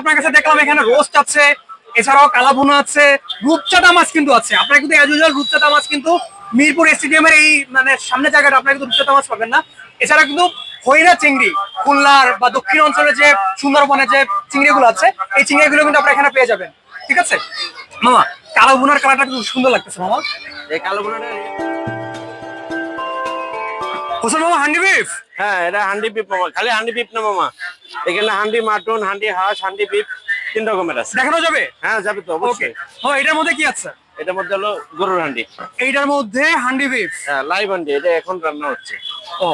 আপনার কাছে দেখলাম এখানে রোস্ট আছে এছাড়াও কালাভুনা আছে রূপচাঁদা মাছ কিন্তু আছে। আপনারা কিন্তু অ্যাজ ইউজুয়াল রূপচাঁদা মাছ কিন্তু মিরপুর স্টেডিয়ামের এই মানে সামনে জায়গাটা আপনারা কিন্তু রূপচাঁদা মাছ পাবেন না। এছাড়া কিন্তু হইনা চিংড়ি খুলনার বা দক্ষিণ অঞ্চলে যে সুন্দরবনে যে চিংড়িগুলো আছে এই চিংড়িগুলো কিন্তু আপনারা এখানে পেয়ে যাবেন। ঠিক আছে? মামা কালাভুনার কালারটা কিন্তু সুন্দর লাগতেছে মামা। এই কালো হোসেন মামা হান্ডি বিফ হ্যাঁ এটা হান্ডি পিপ মামা। খালি হান্ডি পিপ না মামা। এখানে হান্ডি মাটন হান্ডি হাঁস হান্ডি বিফ তিন রকমের আছে। দেখানো যাবে? হ্যাঁ যাবে তো ওকে অবশ্যই ও এটার মধ্যে কি আছে? এটার মধ্যে হলো গরুর হান্ডি। এইটার মধ্যে হান্ডি বিফ হ্যাঁ লাইভ হান্ডি এটা এখন রান্না হচ্ছে। ও।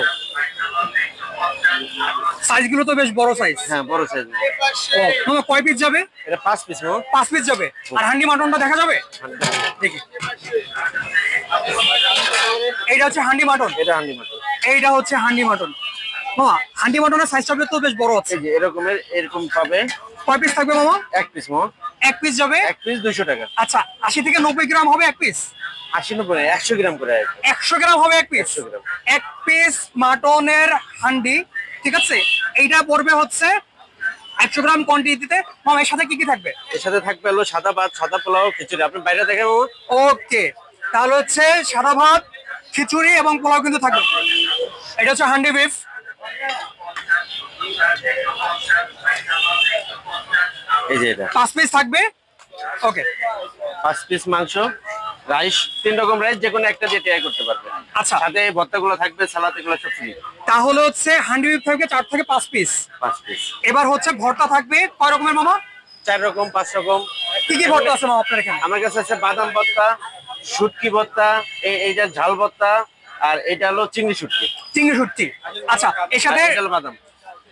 সাইজগুলো তো বেশ বড় সাইজ। হ্যাঁ বড় সাইজ ও কয় পিস যাবে? এটা পাঁচ পিস পাঁচ পিস যাবে। আর হান্ডি মাটনটা দেখা যাবে? দেখি। এইটা হচ্ছে হান্ডি মাটন। এটা হান্ডি মাটন। এইটা হচ্ছে হান্ডি মাটন। মামা হান্ডি মাটনের সাইজটা তো বেশ বড় আছে। এরকমের এরকম পাবে। কয় পিস থাকবে মামা? এক পিস মামা। এক পিস যাবে? এক পিস দুইশো টাকা। আচ্ছা আশি থেকে নব্বই গ্রাম হবে এক পিস আশি নব্বই একশো গ্রাম করে একশো গ্রাম হবে এক পিস 100 গ্রাম। এক পিস মাটনের হান্ডি ঠিক আছে? এইটা পড়বে হচ্ছে একশো গ্রাম কোয়ান্টিটিতে মামা এর সাথে কি কি থাকবে? এর সাথে থাকবে হলো সাদা ভাত সাদা পোলাও খিচুড়ি। আপনি বাইরে ওকে তাহলে হচ্ছে সাদা ভাত খিচুড়ি এবং পোলাও কিন্তু থাকবে। এটা হচ্ছে হান্ডি বিফ এই যে এটা। পাঁচ পিস থাকবে? ওকে পাঁচ পিস মাংস রাইস তিন রকম রাইস যে কোনো একটা দিয়ে ট্রাই করতে পারবে। আচ্ছা। সাথে ভর্তাগুলো থাকবে সালাদ এগুলো সব ফ্রি তাহলে হচ্ছে হান্ডি বিফ থাকবে চার থেকে পাঁচ পিস পাঁচ পিস এবার হচ্ছে ভর্তা থাকবে কয় রকমের মামা? চার রকম পাঁচ রকম। কি কি ভর্তা আছে মামা আপনার এখানে? আমার কাছে আছে বাদাম ভর্তা শুটকি ভর্তা এই এইটা ঝাল ভর্তা আর এটা হলো চিংড়ি শুটকি। চিংড়ি সুটকি আচ্ছা এর সাথে বাদাম।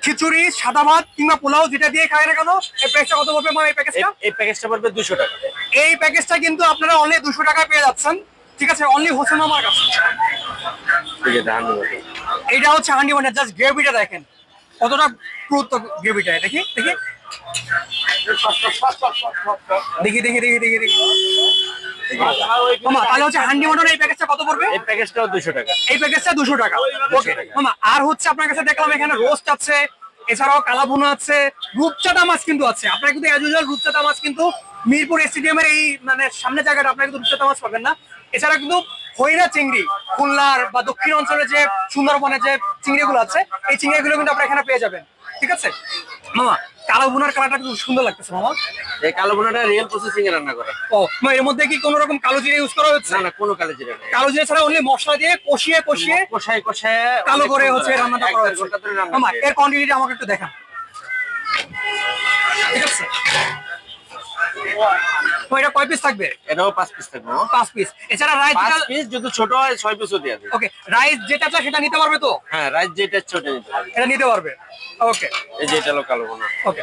খিচুড়ি সাদা ভাত কিংবা পোলাও যেটা দিয়ে খায় না কেন এই প্যাকেজটা কত পড়বে মানে এই প্যাকেজটা এই প্যাকেজটা পড়বে দুশো টাকা। এই প্যাকেজটা কিন্তু আপনারা অনলি দুশো টাকায় পেয়ে যাচ্ছেন। ঠিক আছে অনলি হোসেন আমার কাছে। এইটা হচ্ছে হান্ডি মানে জাস্ট গ্রেভিটা দেখেন। কতটা গুরুত্ব গ্রেভিটা দেখি দেখি। দেখি দেখি দেখি দেখি দেখি। মামা তাহলে হচ্ছে হান্ডি মটন এই প্যাকেজটা কত পড়বে? এই প্যাকেজটাও দুশো টাকা। এই প্যাকেজটা দুশো টাকা। ওকে মামা আর হচ্ছে আপনার কাছে দেখলাম এখানে রোস্ট আছে এছাড়াও কালাভুনা আছে রূপচাঁদা মাছ কিন্তু আছে। আপনারা কিন্তু অ্যাজ ইউজুয়াল রূপচাঁদা মাছ কিন্তু মিরপুর স্টেডিয়ামের এই মানে সামনে জায়গাটা আপনারা কিন্তু রূপচাঁদা মাছ পাবেন না। এছাড়া কিন্তু হইনা চিংড়ি খুলনার বা দক্ষিণ অঞ্চলে যে সুন্দরবনে যে চিংড়িগুলো আছে এই চিংড়িগুলো কিন্তু আপনারা এখানে পেয়ে যাবেন। ঠিক আছে? মামা কালাভুনার কালারটা কিন্তু সুন্দর লাগতেছে মামা। এই কালো বোনাটা রিয়েল প্রসেসিং এ রান্না করা। ও মামা, এর মধ্যে কি কোনো রকম কালো জিরে ইউজ করা হচ্ছে? না না কোনো কালো জিরা নেই। কালো জিরে ছাড়া অনলি মশলা দিয়ে কষিয়ে কষিয়ে কষায় কষায় কালো করে হচ্ছে রান্নাটা করা হচ্ছে। ঘণ্টা ধরে রান্না মামা করে। এর কোয়ান্টিটিটা আমাকে একটু দেখান। ঠিক আছে? এটা কয় পিস থাকবে? এটাও পাঁচ পিস থাকবে পাঁচ পিস এছাড়া রাইস পাঁচ পিস যদি ছোট হয় ছয় পিসও দেওয়া যাবে ওকে রাইস যেটা চাই সেটা নিতে পারবে তো? হ্যাঁ রাইস যেটা ছোট নিতে হবে এটা নিতে পারবে। ওকে এই যে এটা কালো বোনা। ওকে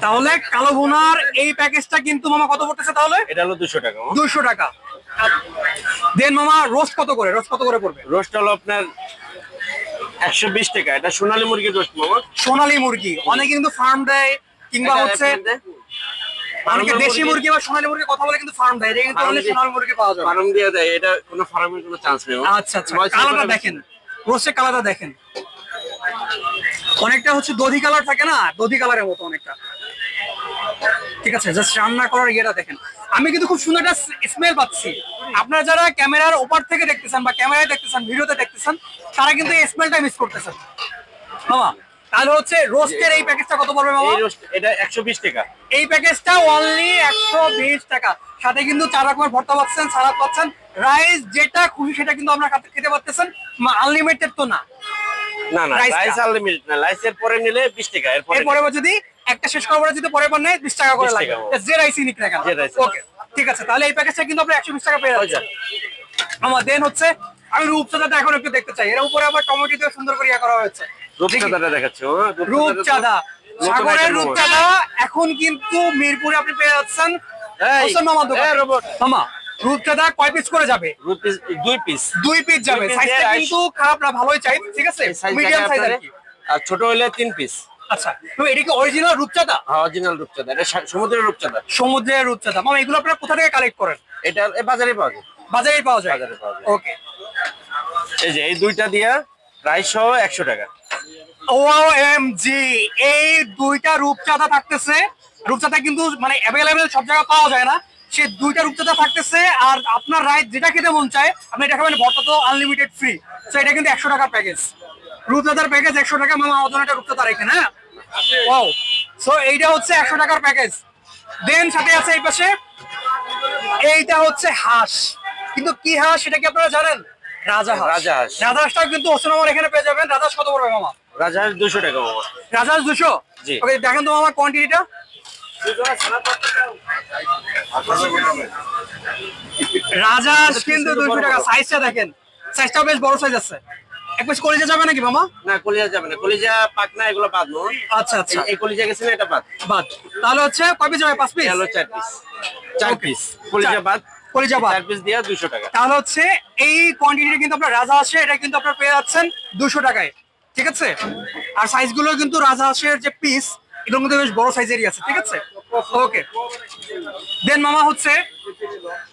তাহলে কালো বোনার এই প্যাকেজটা কিন্তু মামা কত পড়তেছে তাহলে? এটা হলো দুশো টাকা ও। দুইশো টাকা। দেন মামা রোস্ট কত করে? রোস্ট কত করে পড়বে? রোস্ট হলো আপনার একশো বিশ টাকা। এটা সোনালী মুরগির রোস্ট মামা। সোনালী মুরগি। অনেকে কিন্তু ফার্ম দেয় কিংবা হচ্ছে অনেকে দেশি মুরগি বা সোনালী মুরগি কথা বলে কিন্তু ফার্ম দেয়। এটা কিন্তু ফার্ম সোনালী মুরগি পাওয়া ফার্ম দিয়ে দেয়। এটা কোনো ফার্মের কোনো চান্স নেই আচ্ছা আচ্ছা। কালারটা দেখেন। রোস্টের কালারটা দেখেন। অনেকটা হচ্ছে দধি কালার থাকে না? দধি কালারের মতো অনেকটা। ঠিক আছে জাস্ট রান্না করার ইয়েটা দেখেন। আমি কিন্তু খুব সুন্দর একটা স্মেল পাচ্ছি। আপনারা যারা ক্যামেরার ওপার থেকে দেখতেছেন বা ক্যামেরায় দেখতেছেন ভিডিওতে দেখতেছেন তারা কিন্তু এই স্মেলটা মিস করতেছেন। মামা তাহলে হচ্ছে রোস্টের এই প্যাকেজটা কত পড়বে রোস্ট এটা একশো বিশ টাকা। এই প্যাকেজটা অনলি একশো বিশ টাকা। সাথে কিন্তু চার রকমের ভর্তা পাচ্ছেন সালাদ পাচ্ছেন। রাইস যেটা খুশি সেটা কিন্তু আপনার খেতে পারতেছেন। আনলিমিটেড তো না। না না Rice আনলিমিটেড না রাইসের পরে নিলে বিশ টাকা এরপরে এরপরে যদি একটা শেষ করার পরে যদি পরের বার নেয় বিশ টাকা করে লাগে যে রাইসই নিক না কেন। ওকে ঠিক আছে তাহলে এই প্যাকেজটা কিন্তু আপনি একশো বিশ টাকা পেয়ে যাচ্ছেন। আমার দেন হচ্ছে আমি রূপচাঁদাটা এখন একটু দেখতে চাই। এর উপরে আবার টমেটো দিয়ে সুন্দর করে ইয়া করা হয়েছে। রূপচাঁদাটা দেখাচ্ছে ও, রূপচাঁদা। সাগরের রূপচাঁদা এখন কিন্তু মিরপুরে আপনি পেয়ে যাচ্ছেন। মামা রূপচাঁদা কয় পিস করে যাবে? দুই পিস দুই পিস যাবে। সাইজটা কিন্তু খারাপ না ভালোই চাই ঠিক আছে? মিডিয়াম সাইজ আর কি। আর ছোট হলে তিন পিস আচ্ছা তো এটা কি অরিজিনাল রূপচাঁদা? হ্যাঁ অরিজিনাল রূপচাঁদা। এটা সমুদ্রের রূপচাঁদা। সমুদ্রের রূপচাঁদা। মামা এগুলো আপনারা কোথা থেকে কালেক্ট করেন? এটা বাজারে পাওয়া যায়। বাজারেই পাওয়া যায়? বাজারে পাওয়া যায়। ওকে এই যে এই দুইটা দিয়া রাইস সহ একশো টাকা। ও এম জি এই দুইটা রূপচাঁদা থাকতেছে। রূপচাঁদা কিন্তু মানে অ্যাভেলেবেল সব জায়গায় পাওয়া যায় না। সে দুইটা রূপচাঁদা থাকতেছে আর আপনার রাইট যেটা খেতে মন চায় আপনি এটা খাবেন ভর্তা তো আনলিমিটেড ফ্রি তো এটা কিন্তু একশো টাকার প্যাকেজ রূপচাঁদার প্যাকেজ একশো টাকা মামা ওজন একটা রূপচাঁদা রেখে হ্যাঁ? ওয়াও সো এইটা হচ্ছে একশো টাকার প্যাকেজ দেন সাথে আছে এই পাশে এইটা হচ্ছে হাঁস। কিন্তু কি হাঁস সেটা কি আপনারা জানেন? রাজা হাঁস। রাজা রাজহাঁসটাও কিন্তু ওসমান আমার এখানে পেয়ে যাবেন। রাজহাঁস কত পড়বে মামা? রাজহাঁস দুশো টাকা মামা রাজহাঁস দুশো জি। ওকে দেখেন তো মামা কোয়ান্টিটিটা রাজহাঁস কিন্তু দুশো টাকা। সাইজটা দেখেন। সাইজটাও বেশ বড় সাইজ আছে। এক পিস কলিজা যাবে নাকি মামা? না কলিজা যাবে না। কলিজা পাক না এগুলো বাদ মামা। আচ্ছা আচ্ছা। এই- এই কলিজা গেছে না এটা বাদ। বাদ। তাহলে হচ্ছে কয় পিস যাবে? পাঁচ পিস? হলো চার পিস। চার পিস। কলিজা বাদ। কলিজা বাদ। চার পিস দিয়া টাকা। তাহলে হচ্ছে এই কোয়ান্টিটিটা কিন্তু আপনার রাজা হাঁসে এটা কিন্তু আপনার পেয়ে যাচ্ছেন দুশো টাকায়। ঠিক আছে? আর সাইজগুলো কিন্তু রাজা হাঁসের যে পিস মধ্যে বেশ বড় সাইজেরই আছে ঠিক আছে? ওকে দেন মামা হচ্ছে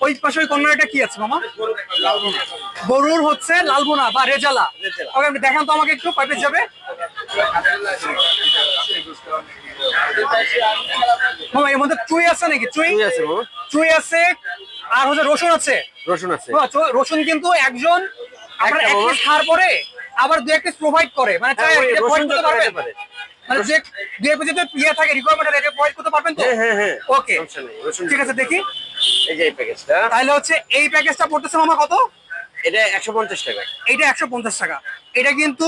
ওই পাশে ওই কর্নারটা কি আছে মামা? গরুর হচ্ছে লালবোনা বা রেজালা। ওকে আপনি দেখান তো আমাকে একটু piece যাবে? মামা এর মধ্যে চুই আছে নাকি? চুই? আছে চুই আছে আর হচ্ছে রসুন আছে? রসুন আছে। রসুন কিন্তু একজন আপনার একটা এক খাওয়ার পরে আবার দু এক পিস প্রোভাইড করে। মানে চাই হ্যাঁ, রসুনটা করতে পারবেন খাওয়াতে পারে। মানে যে পিস যদি ইয়ে থাকে রিকোয়ারমেন্ট এটা প্রোভাইড করতে পারবেন তো? হ্যাঁ হ্যাঁ হ্যাঁ। ওকে নেই, ঠিক আছে দেখি। এই যে এই প্যাকেজটা তাহলে হচ্ছে এই প্যাকেজটা পড়তেছে মামা কত? এটা একশো পঞ্চাশ টাকা এইটা একশো পঞ্চাশ টাকা। এটা কিন্তু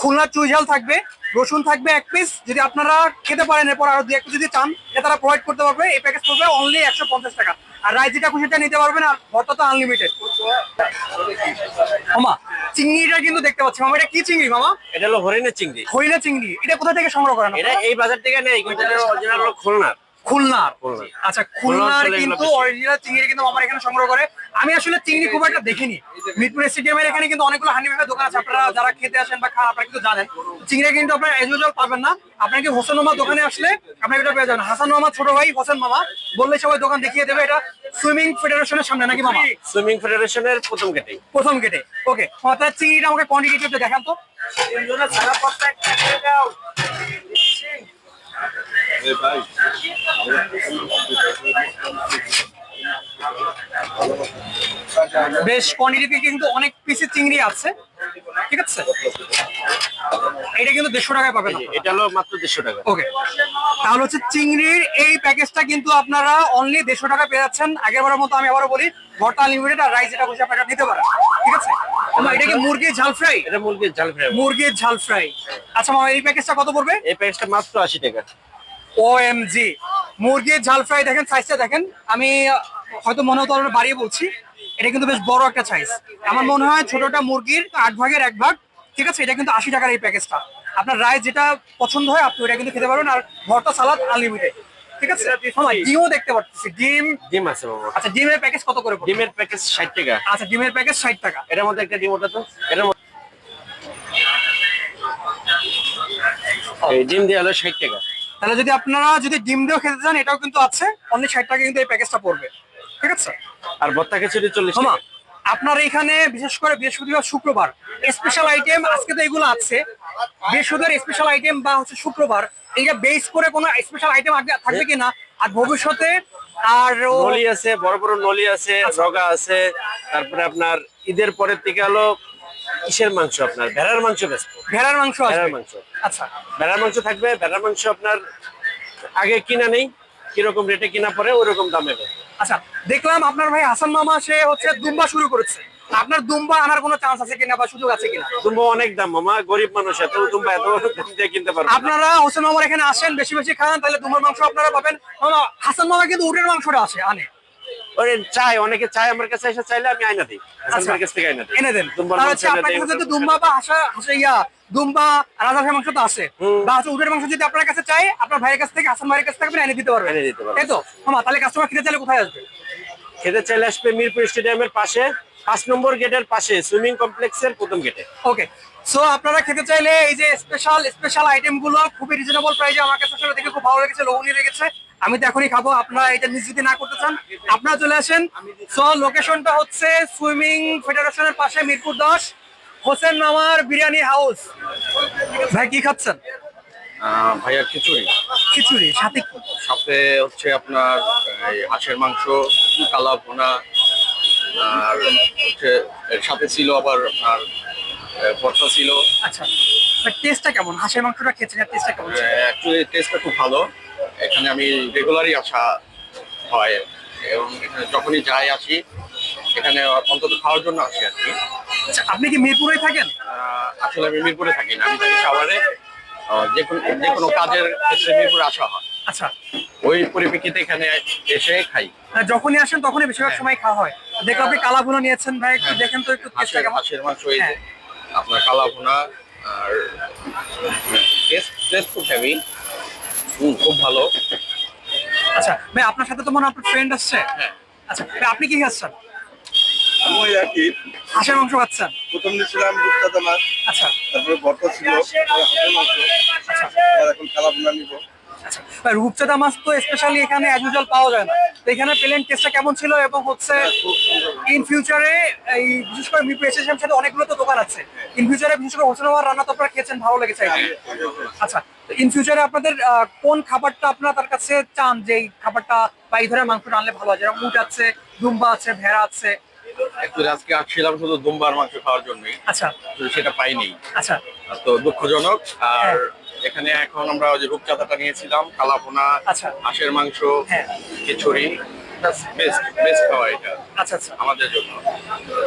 খুলনা চুইঝাল থাকবে রসুন থাকবে এক পিস যদি আপনারা খেতে পারেন এরপর আরও দু এক যদি চান এটা তারা প্রোভাইড করতে পারবে এই প্যাকেজ পড়বে অনলি একশো পঞ্চাশ টাকা। আর রাইস যেটা খুশিটা নিতে পারবেন আর ভর্তা তো আনলিমিটেড মামা চিংড়িটা কিন্তু দেখতে পাচ্ছি। মামা এটা কি চিংড়ি মামা? এটা হলো হরিণের চিংড়ি। খৈলা চিংড়ি। এটা কোথা থেকে সংগ্রহ করেন এটা এই বাজার থেকে নেই অরিজিনাল খুলনার। খুলনার। আচ্ছা খুলনার কিন্তু। অরিজিনাল চিংড়ি কিন্তু আমার এখানে সংগ্রহ করে। আমি আসলে চিংড়ি খুব একটা দেখিনি। মিরপুর স্টেডিয়ামের এখানে কিন্তু অনেকগুলো দোকান আছে। আপনারা যারা খেতে আসেন বা খান আপনারা কিন্তু জানেন। চিংড়ি কিন্তু আপনারা এজ ইউজুয়াল পাবেন না। আপনাকে হোসেন মামা দোকানে আসলে আপনাকে এটা পেয়ে যাবেন। হাসান মামা ছোট ভাই হোসেন মামা বললে সবাই দোকান দেখিয়ে দেবে। এটা সুইমিং ফেডারেশনের সামনে নাকি মামা? সুইমিং ফেডারেশনের প্রথম গেটেই প্রথম গেটে ওকে তার চিংড়িটা আমাকে কোয়ান্টিটি দেখান তো। বেশ কোয়ান্টিটিতে কিন্তু অনেক পিসের চিংড়ি আছে। ঠিক আছে? এটা কিন্তু দেড়শো টাকায় পাবেন এটা হলো মাত্র দেড়শো টাকা। ওকে তাহলে হচ্ছে চিংড়ির এই প্যাকেজটা কিন্তু আপনারা অনলি দেড়শো টাকা পেয়ে যাচ্ছেন। আগেরবারের মতো আমি আবারও বলি ভর্তা আনলিমিটেড আর রাইস এটা বসে আপনারা নিতে পারেন। ঠিক আছে? এটা কি মুরগির ঝাল ফ্রাই এটা মুরগির ঝাল ফ্রাই মুরগির ঝাল ফ্রাই আচ্ছা মামা এই প্যাকেজটা কত পড়বে? এই প্যাকেজটা মাত্র আশি টাকা। ও এম জি মুরগির ঝাল ফ্রাই দেখেন সাইজটা দেখেন। আমি হয়তো মনে হতো আমরা বাড়িয়ে বলছি। এটা কিন্তু বেশ বড় একটা সাইজ আমার মনে হয় ছোটটা মুরগির আট ভাগের এক ভাগ। ঠিক আছে? এটা কিন্তু আশি টাকার এই প্যাকেজটা আপনার রায় যেটা পছন্দ হয় আপনি ওটা কিন্তু খেতে পারবেন। আর ভর্তা সালাদ আনলিমিটেড ঠিক আছে? ডিমও দেখতে পাচ্ছি ডিম ডিম আছে আচ্ছা ডিমের প্যাকেজ কত করে ডিমের প্যাকেজ ষাট টাকা। আচ্ছা ডিমের প্যাকেজ ষাট টাকা। এটার মধ্যে একটা ডিম ওটা তো। এটার ডিম দিয়ে হলো ষাট টাকা। তাহলে যদি আপনারা যদি ডিম দিয়েও খেতে চান এটাও কিন্তু আছে। অনলি ষাট টাকা কিন্তু এই প্যাকেজটা পড়বে। ঠিক আছে? আর ভর্তা খিচুড়ি চল্লিশ টাকা। আপনার এখানে বিশেষ করে বৃহস্পতিবার শুক্রবার স্পেশাল আইটেম আজকে তো এগুলো আছে। বৃহস্পতিবার স্পেশাল আইটেম বা হচ্ছে শুক্রবার এইটা বেস করে কোনো স্পেশাল আইটেম থাকবে কিনা? আর ভবিষ্যতে আর নলি আছে বড় বড় নলি আছে রগা আছে তারপরে আপনার ঈদের পরের থেকে হলো কিসের মাংস আপনার? ভেড়ার মাংস ব্যস্ত ভেড়ার মাংস ভেড়ার মাংস। আচ্ছা। ভেড়ার মাংস থাকবে। ভেড়ার মাংস আপনার আগে কিনা নেই কীরকম রেটে কিনা পরে ওরকম দামে। আচ্ছা দেখলাম আপনার ভাই হাসান মামা সে হচ্ছে দুম্বা শুরু করেছে। আপনার দুম্বা আনার কোনো চান্স আছে কিনা বা সুযোগ আছে কিনা? দুম্বা অনেক দাম মামা। গরিব মানুষ এত দুম্বা এত দাম দিয়ে কিনতে পারবে আপনারা হোসেন মামার এখানে আসেন বেশি বেশি খান তাহলে দুম্বার মাংস আপনারা পাবেন। মামা হাসান মামা কিন্তু উটের মাংসটা আসে আনে। ওরে চাই অনেকে চাই আমার কাছে এসে চাইলে আমি আইনা দিই। আচ্ছা। আমার কাছ থেকে আইনা দিই। এনে দেন। তাহলে দুম্বা বা হাসা হাসা ইয়া দুম্বা রাজার মাংস তো আছে। বা আছে উটের মাংস যদি আপনার কাছে চাই আপনার ভাইয়ের কাছ থেকে হাসান ভাইয়ের কাছ থেকে আপনি এনে দিতে পারবেন। এনে দিতে পারব। তাই তো। মামা তাহলে কাস্টমার কিনে চাইলে কোথায় আসবে? খেতে চাইলে আসবে মিরপুর স্টেডিয়ামের পাশে পাঁচ নম্বর গেটের পাশে সুইমিং কমপ্লেক্সের প্রথম গেটে। ওকে সো আপনারা খেতে চাইলে এই যে স্পেশাল স্পেশাল আইটেমগুলো খুবই রিজনেবল প্রাইসে আমার কাছে আসলে দেখে খুব ভালো লেগেছে লোভনীয় লেগেছে। আমি তো এখনই খাব আপনারা এটা নিজ যদি না করতে চান আপনারা চলে আসেন। সো লোকেশনটা হচ্ছে সুইমিং ফেডারেশনের পাশে মিরপুর দশ হোসেন নামার বিরিয়ানি হাউস ভাই কি খাচ্ছেন? আহ, ভাইয়া খিচুড়ি। খিচুড়ি সাথে সাথে হচ্ছে আপনার এই হাঁসের মাংস কালা ভুনা আর হচ্ছে এর সাথে ছিল আবার আপনার ভর্তা ছিল। আচ্ছা টেস্টটা কেমন? হাঁসের মাংসটা খেয়েছেন টেস্টটা কেমন? অ্যাকচুয়ালি টেস্টটা খুব ভালো। এখানে আমি রেগুলারই আসা হয়। এবং এখানে যখনই যাই আসি এখানে অন্তত খাওয়ার জন্য আসি আর কি। আচ্ছা আপনি কি মিরপুরে থাকেন? আসলে আমি মিরপুরে থাকি না আমি থাকি সাভারে। যে কোনো যে কোনো কাজের ক্ষেত্রে মিরপুরে আসা হয়। আচ্ছা। ওই পরিপ্রেক্ষিতে এখানে এসে খাই। আহ, যখনই আসেন তখনই বেশিরভাগ সময় খাওয়া হয়। দেখলাম আপনি কালা ভুনা নিয়েছেন ভাই একটু দেখেন তো একটু টেস্টটা হাঁসের কেমন। হাঁসের মাংস এই যে হ্যাঁ। আপনার কালা ভুনা আর টেস্ট টেস্ট খুব হেভি খুব ভালো। আচ্ছা ভাই আপনার সাথে তো মনে আপনার ফ্রেন্ড আসছে। হ্যাঁ। আচ্ছা ভাই আপনি কি খাচ্ছেন? ওই আর কি হাঁসের মাংস খাচ্ছেন? প্রথম দিয়েছিলাম মাছ। আচ্ছা। তারপরে ভর্তা ছিল হাঁসের মাংস। আর এখন কালা ভুনা নিব। আচ্ছা রূপচাঁদা মাছ তো স্পেশালি এখানে অ্যাজ ইউজুয়াল পাওয়া যায় না। তো এখানে প্লেন টেস্টটা কেমন ছিল এবং হচ্ছে ইন ফিউচারে এই বিশেষ করে মিরপুর এসেছিলাম সাথে অনেকগুলো তো দোকান আছে। ইন ফিউচারে বিশেষ করে হোসেন আমার রান্না তো আপনারা খেয়েছেন ভালো লেগেছে আচ্ছা ইন ফিউচারে আপনাদের কোন খাবারটা আপনারা তার কাছে চান যে এই খাবারটা বা এই ধরনের মাংস রানলে ভালো হয়? যেরকম উট আছে দুম্বা আছে ভেড়া আছে। অ্যাকচুয়ালি আজকে আসছিলাম শুধু দুম্বার মাংস খাওয়ার জন্যই। আচ্ছা। সেটা পাইনি। আচ্ছা। তো দুঃখজনক। আর এখানে এখন আমরা ওই যে রূপচাঁদাটা নিয়েছিলাম কালাপোনা আচ্ছা। হাঁসের মাংস হ্যাঁ। খিচুড়ি। আচ্ছা আচ্ছা। আমাদের জন্য।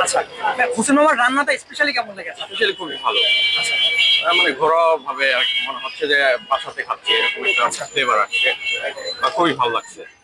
আচ্ছা। ভাই, হোসেন মামার রান্নাটা স্পেশালি কেমন লেগেছে? স্পেশালি খুবই ভালো। আচ্ছা। মানে ঘরোয়া ভাবে মনে হচ্ছে যে বাসাতে খাচ্ছি এরকম একটা ফ্লেভার আসছে। খুবই ভালো লাগছে।